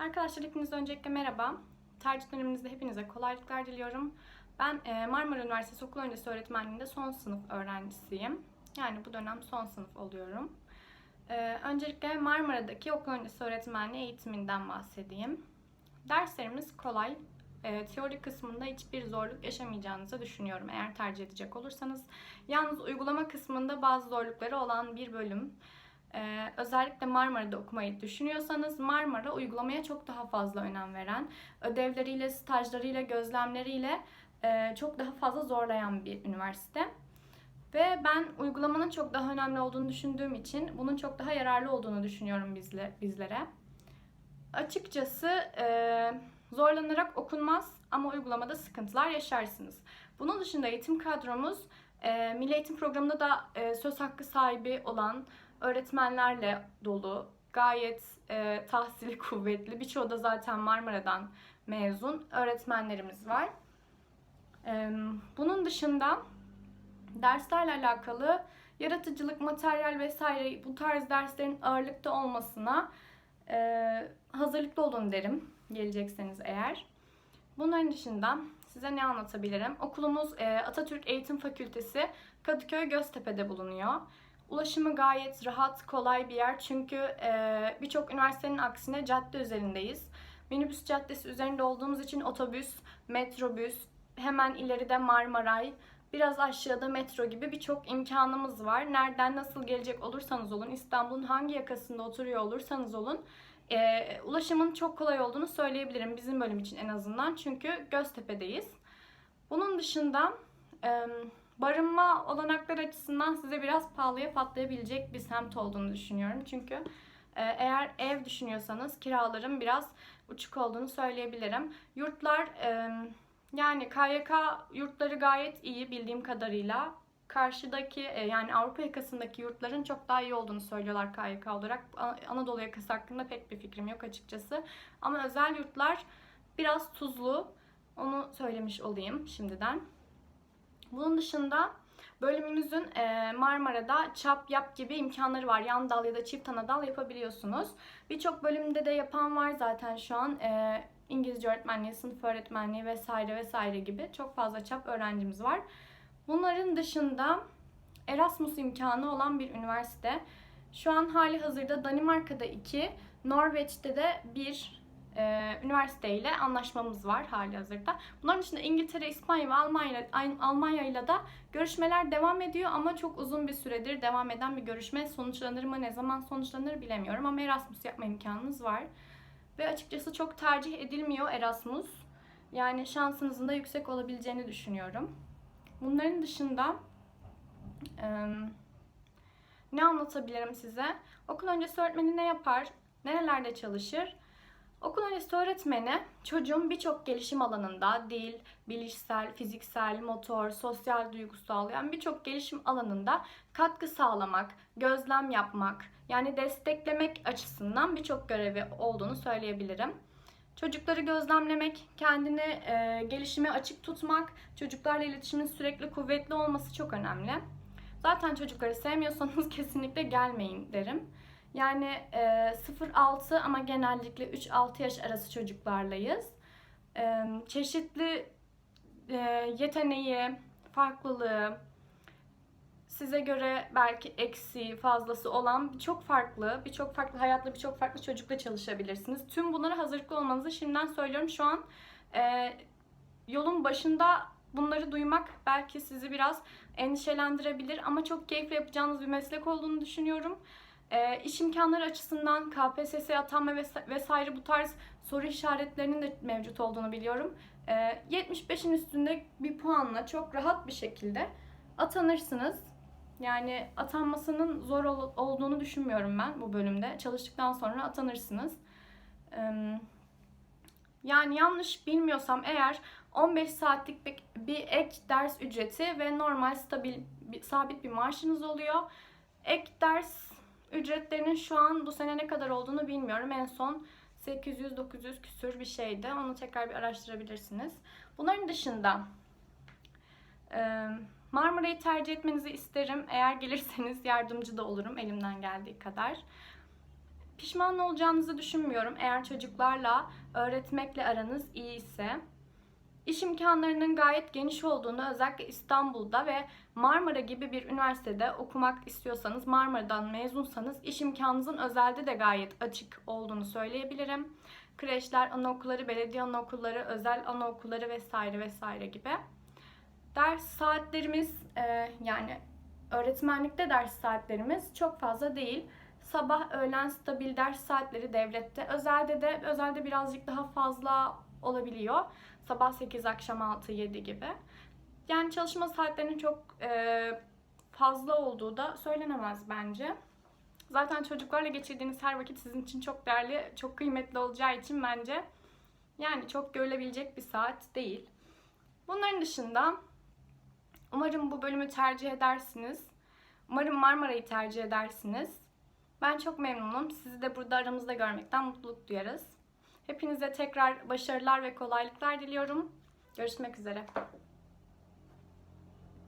Arkadaşlar hepinize öncelikle merhaba. Tercih döneminizde hepinize kolaylıklar diliyorum. Ben e, Marmara Üniversitesi Okul Öncesi Öğretmenliğinde son sınıf öğrencisiyim. Yani bu dönem son sınıf oluyorum. E, Öncelikle Marmara'daki okul öncesi öğretmenliği eğitiminden bahsedeyim. Derslerimiz kolay. E, Teori kısmında hiçbir zorluk yaşamayacağınızı düşünüyorum eğer tercih edecek olursanız. Yalnız uygulama kısmında bazı zorlukları olan bir bölüm. Ee, özellikle Marmara'da okumayı düşünüyorsanız Marmara uygulamaya çok daha fazla önem veren, ödevleriyle, stajlarıyla, gözlemleriyle e, çok daha fazla zorlayan bir üniversite. Ve ben uygulamanın çok daha önemli olduğunu düşündüğüm için bunun çok daha yararlı olduğunu düşünüyorum bizle, bizlere. Açıkçası e, zorlanarak okunmaz ama uygulamada sıkıntılar yaşarsınız. Bunun dışında eğitim kadromuz e, Milli Eğitim Programı'nda da e, söz hakkı sahibi olan öğretmenlerle dolu, gayet e, tahsili kuvvetli, birçoğu da zaten Marmara'dan mezun öğretmenlerimiz var. E, bunun dışında derslerle alakalı yaratıcılık, materyal vesaire bu tarz derslerin ağırlıkta olmasına e, hazırlıklı olun derim gelecekseniz eğer. Bunların dışında size ne anlatabilirim? Okulumuz e, Atatürk Eğitim Fakültesi Kadıköy Göztepe'de bulunuyor. Ulaşımı gayet rahat, kolay bir yer çünkü e, birçok üniversitenin aksine cadde üzerindeyiz. Minibüs caddesi üzerinde olduğumuz için otobüs, metrobüs, hemen ileride Marmaray, biraz aşağıda metro gibi birçok imkanımız var. Nereden nasıl gelecek olursanız olun, İstanbul'un hangi yakasında oturuyor olursanız olun, e, ulaşımın çok kolay olduğunu söyleyebilirim bizim bölüm için en azından. Çünkü Göztepe'deyiz. Bunun dışında e, barınma olanakları açısından size biraz pahalıya patlayabilecek bir semt olduğunu düşünüyorum. Çünkü e, eğer ev düşünüyorsanız kiraların biraz uçuk olduğunu söyleyebilirim. Yurtlar yani KYK yurtları gayet iyi bildiğim kadarıyla. Karşıdaki e, yani Avrupa yakasındaki yurtların çok daha iyi olduğunu söylüyorlar KYK olarak. Anadolu yakası hakkında pek bir fikrim yok açıkçası. Ama özel yurtlar biraz tuzlu. Onu söylemiş olayım şimdiden. Bunun dışında bölümümüzün e, Marmara'da çap yap gibi imkanları var. Yan dal ya da çift ana dal yapabiliyorsunuz. Birçok bölümde de yapan var zaten şu an. E, İngilizce öğretmenliği, sınıf öğretmenliği vesaire vesaire gibi çok fazla çap öğrencimiz var. Bunların dışında Erasmus imkanı olan bir üniversite. Şu an hali hazırda Danimarka'da 2, Norveç'te de bir e, üniversiteyle anlaşmamız var hali hazırda. Bunların dışında İngiltere, İspanya ve Almanya, Almanya ile de görüşmeler devam ediyor ama çok uzun bir süredir devam eden bir görüşme sonuçlanır mı, ne zaman sonuçlanır bilemiyorum ama Erasmus yapma imkanınız var. Ve açıkçası çok tercih edilmiyor Erasmus. Yani şansınızın da yüksek olabileceğini düşünüyorum. Bunların dışında e, ne anlatabilirim size? Okul öncesi öğretmeni ne yapar? Nerelerde çalışır? Okul öncesi öğretmeni çocuğun birçok gelişim alanında dil, bilişsel, fiziksel, motor, sosyal, duygusal yani birçok gelişim alanında katkı sağlamak, gözlem yapmak yani desteklemek açısından birçok görevi olduğunu söyleyebilirim. Çocukları gözlemlemek, kendini e, gelişime açık tutmak, çocuklarla iletişimin sürekli kuvvetli olması çok önemli. Zaten çocukları sevmiyorsanız kesinlikle gelmeyin derim. Yani e, 0-6 ama genellikle 3-6 yaş arası çocuklarlayız. E, çeşitli e, yeteneği, farklılığı, size göre belki eksi, fazlası olan birçok farklı, birçok farklı hayatlı birçok farklı çocukla çalışabilirsiniz. Tüm bunlara hazırlıklı olmanızı şimdiden söylüyorum. Şu an e, yolun başında bunları duymak belki sizi biraz endişelendirebilir ama çok keyifli yapacağınız bir meslek olduğunu düşünüyorum. E, iş imkanları açısından KPSS atanma vesaire bu tarz soru işaretlerinin de mevcut olduğunu biliyorum. E, 75'in üstünde bir puanla çok rahat bir şekilde atanırsınız. Yani atanmasının zor ol- olduğunu düşünmüyorum ben bu bölümde. Çalıştıktan sonra atanırsınız. Ee, yani yanlış bilmiyorsam eğer 15 saatlik bir, ek ders ücreti ve normal stabil sabit bir maaşınız oluyor. Ek ders ücretlerinin şu an bu sene ne kadar olduğunu bilmiyorum. En son 800-900 küsür bir şeydi. Onu tekrar bir araştırabilirsiniz. Bunların dışında e, Marmara'yı tercih etmenizi isterim. Eğer gelirseniz yardımcı da olurum elimden geldiği kadar. Pişman olacağınızı düşünmüyorum eğer çocuklarla öğretmekle aranız iyi ise. İş imkanlarının gayet geniş olduğunu özellikle İstanbul'da ve Marmara gibi bir üniversitede okumak istiyorsanız, Marmara'dan mezunsanız iş imkanınızın özelde de gayet açık olduğunu söyleyebilirim. Kreşler, anaokulları, belediye anaokulları, özel anaokulları vesaire vesaire gibi. Ders saatlerimiz e, yani öğretmenlikte ders saatlerimiz çok fazla değil. Sabah, öğlen stabil ders saatleri devlette. Özelde de özelde birazcık daha fazla olabiliyor. Sabah 8, akşam 6, 7 gibi. Yani çalışma saatlerinin çok e, fazla olduğu da söylenemez bence. Zaten çocuklarla geçirdiğiniz her vakit sizin için çok değerli, çok kıymetli olacağı için bence yani çok görülebilecek bir saat değil. Bunların dışında umarım bu bölümü tercih edersiniz. Umarım Marmara'yı tercih edersiniz. Ben çok memnunum. Sizi de burada aramızda görmekten mutluluk duyarız. Hepinize tekrar başarılar ve kolaylıklar diliyorum. Görüşmek üzere.